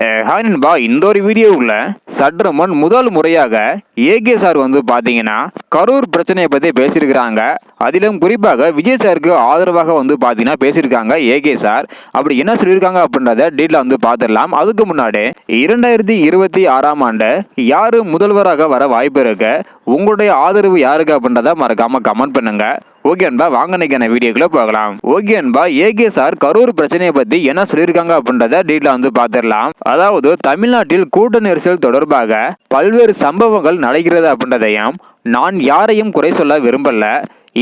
Hi நண்பா. இந்த ஒரு வீடியோவில் சற்று முன் முதல் முறையாக ஏகே சார் வந்து பார்த்தீங்கன்னா கரூர் பிரச்சனையை பற்றி பேசியிருக்கிறாங்க. அதிலும் குறிப்பாக விஜய் சாருக்கு ஆதரவாக வந்து பார்த்தீங்கன்னா பேசியிருக்காங்க ஏகே சார். அப்படி என்ன சொல்லியிருக்காங்க அப்படின்றத டீட்டில் வந்து பார்த்துடலாம் அதுக்கு முன்னாடி இரண்டாயிரத்தி இருபத்தி ஆறாம் ஆண்டு யார் முதல்வராக வர வாய்ப்பு இருக்கு? உங்களுடைய ஆதரவு யாருக்கு அப்படின்றத மறக்காமல் கமெண்ட் பண்ணுங்கள் ஓகே அன்பா வாங்க நினைக்கிற வீடியோக்குள்ள போகலாம். ஓகே அன்பா ஏகே சார் கரூர் பிரச்சனையை பத்தி என்ன சொல்லியிருக்காங்க அப்படின்றத டீட்டெயில் வந்து பார்த்துடலாம் அதாவது தமிழ்நாட்டில் கூட்ட நெரிசல் தொடர்பாக பல்வேறு சம்பவங்கள் நடக்கிறது அப்படின்றதையும் நான் யாரையும் குறை சொல்ல விரும்பல.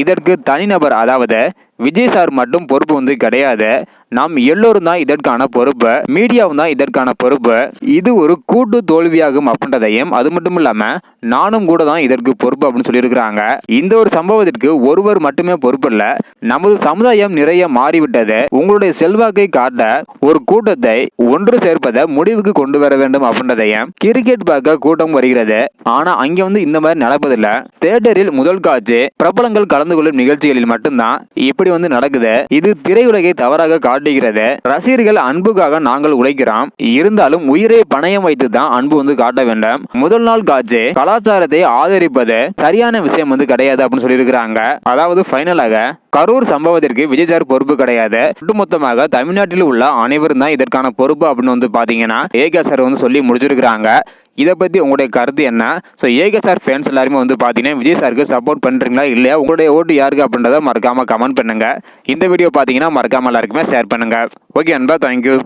இதற்கு தனிநபர் அதாவது விஜய் சார் மட்டும் பொறுப்பு வந்து கிடையாது நாம் எல்லோரும் தான் இதற்கான பொறுப்பு மீடியாவும் தான் இதற்கான பொறுப்பு. இது ஒரு கூட்டு தோல்வியாகும் அப்படின்றதையும் அது மட்டும் இல்லாம நானும் கூட தான் இதற்கு பொறுப்பு அப்படின்னு சொல்லியிருக்கிறாங்க. இந்த ஒரு சம்பவத்திற்கு ஒருவர் மட்டுமே பொறுப்பு இல்ல நமது சமுதாயம் நிறைய மாறிவிட்டது. உங்களுடைய செல்வாக்கை காட்ட ஒரு கூட்டத்தை ஒன்று சேர்ப்பதை முடிவுக்கு கொண்டு வர வேண்டும் அப்படின்றதையும் கிரிக்கெட் பார்க்க கூட்டம் வருகிறது. ஆனா அங்க வந்து இந்த மாதிரி நடப்பதில்ல. தேட்டரில் முதல் காட்சி பிரபலங்கள் கலந்து கொள்ளும் நிகழ்ச்சிகளில் மட்டும்தான். இப்படி இப்படி வந்து நடக்குது. இது திரையுலகை தவறாக காட்டுகிறது. ரசிகர்கள் அன்புக்காக நாங்கள் உழைக்கிறோம். இருந்தாலும் உயிரை பணயம் வைத்து தான் அன்பு வந்து காட்ட வேண்டும். முதல் நாள் காட்சி கலாச்சாரத்தை ஆதரிப்பது சரியான விஷயம் வந்து கிடையாது அப்படின்னு சொல்லியிருக்கிறாங்க. அதாவது ஃபைனலாக கரூர் சம்பவத்திற்கு விஜய் சார் பொறுப்பு கிடையாது. ஒட்டுமொத்தமாக தமிழ்நாட்டில் உள்ள அனைவரும் தான் இதற்கான பொறுப்பு அப்படின்னு வந்து பாத்தீங்கன்னா ஏகா சார் வந்து சொல்லி முடிச்சிருக்கிறாங்க. இதை பற்றி உங்களுடைய கருத்து என்ன? ஸோ ஏகே சார் ஃபேன்ஸ் எல்லாருமே வந்து பார்த்தீங்கன்னா விஜய் சாருக்கு சப்போர்ட் பண்ணுறீங்களா இல்லையா? உங்களுடைய ஓட்டு யாருக்கு அப்படின்றத மறக்காமல் கமெண்ட் பண்ணுங்கள் இந்த வீடியோ பார்த்தீங்கன்னா மறக்காமல் எல்லாருக்குமே ஷேர் பண்ணுங்கள் ஓகே அன்பா தேங்க்யூ